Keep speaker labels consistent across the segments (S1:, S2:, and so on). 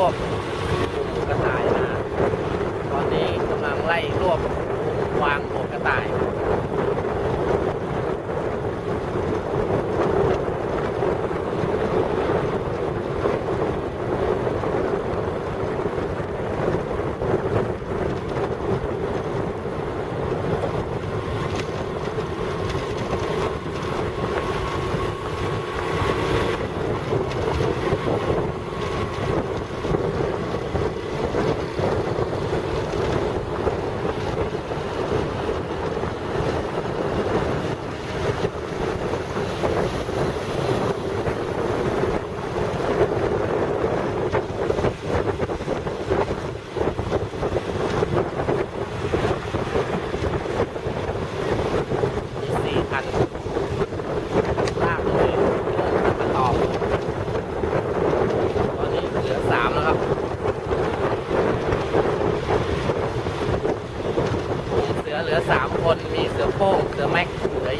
S1: วบกระต่ายนะตอนนี้กำลังไล่รวบวางโขกกระต่าย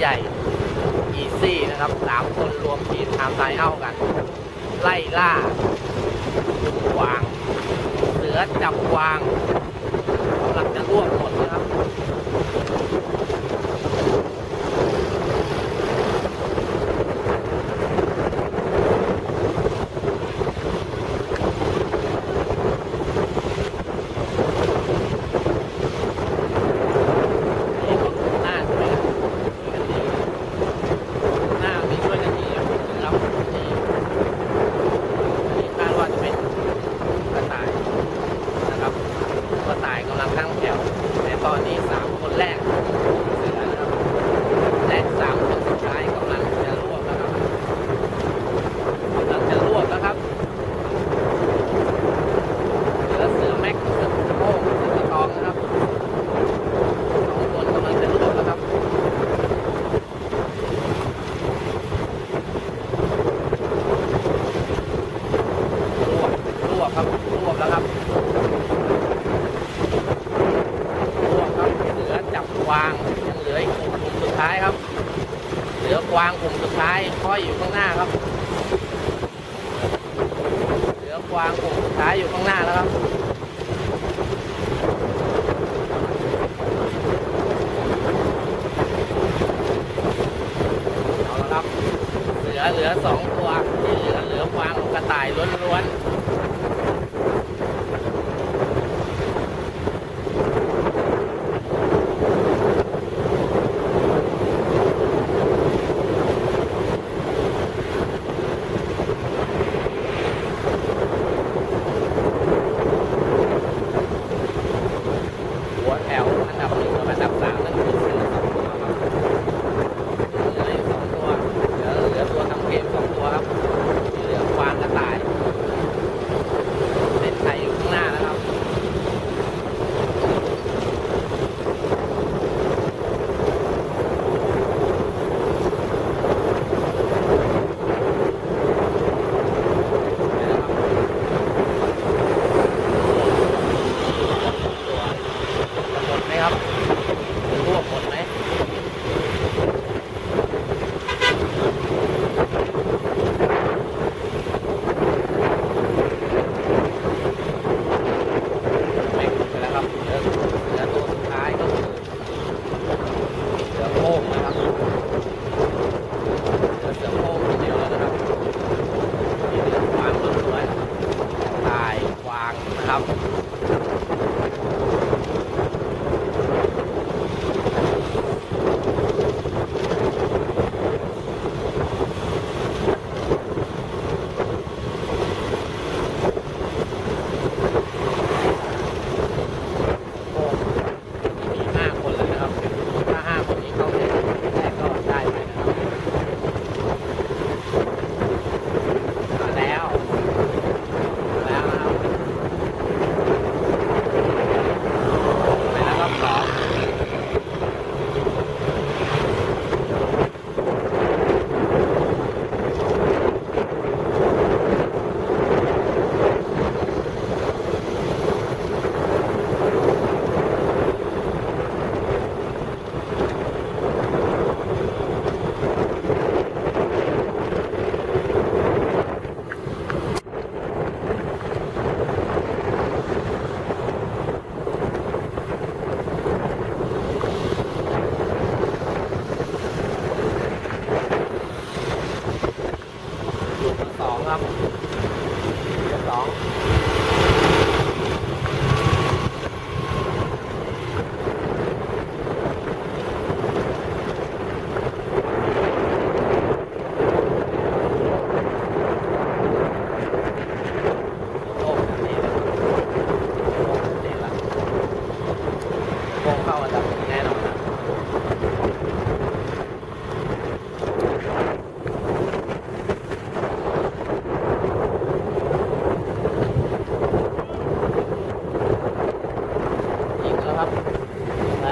S1: ญ่อีซี่นะครับสามคนรวมทีมทำไซเอากัน ไล่ล่าวาง เสือจับวางกำลังจะรวบหมดนะครับ วางเหลืออีกกลุ่มสุดท้ายครับ เหลือกวางกลุ่มสุดท้ายค่อยอยู่ข้างหน้าครับ เหลือกวางกลุ่มสุดท้ายอยู่ข้างหน้าแล้วครับเหลือสอง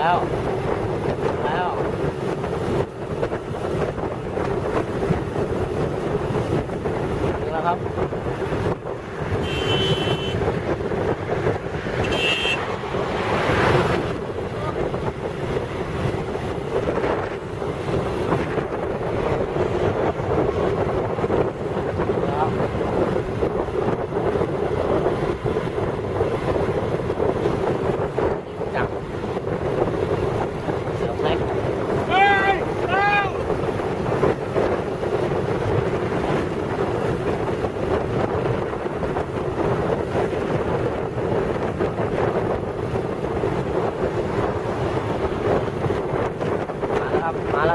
S1: แล้ว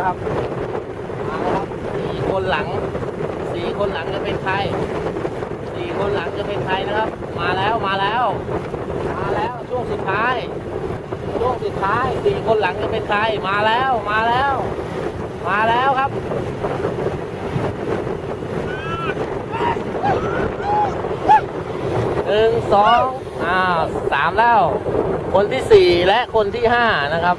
S1: ครับ มาแล้วครับสี่คนหลังสี่คนหลังจะเป็นใครสี่คนหลังจะเป็นใครนะครับ มาแล้วมาแล้ว มาแล้วช่วงสุดท้ายช่วงสุดท้ายสี่คนหลังจะเป็นใครมาแล้วมาแล้ว มาแล้วครับหนึ่งสองอ่าสามแล้ว คนที่สี่และคนที่ห้านะครับ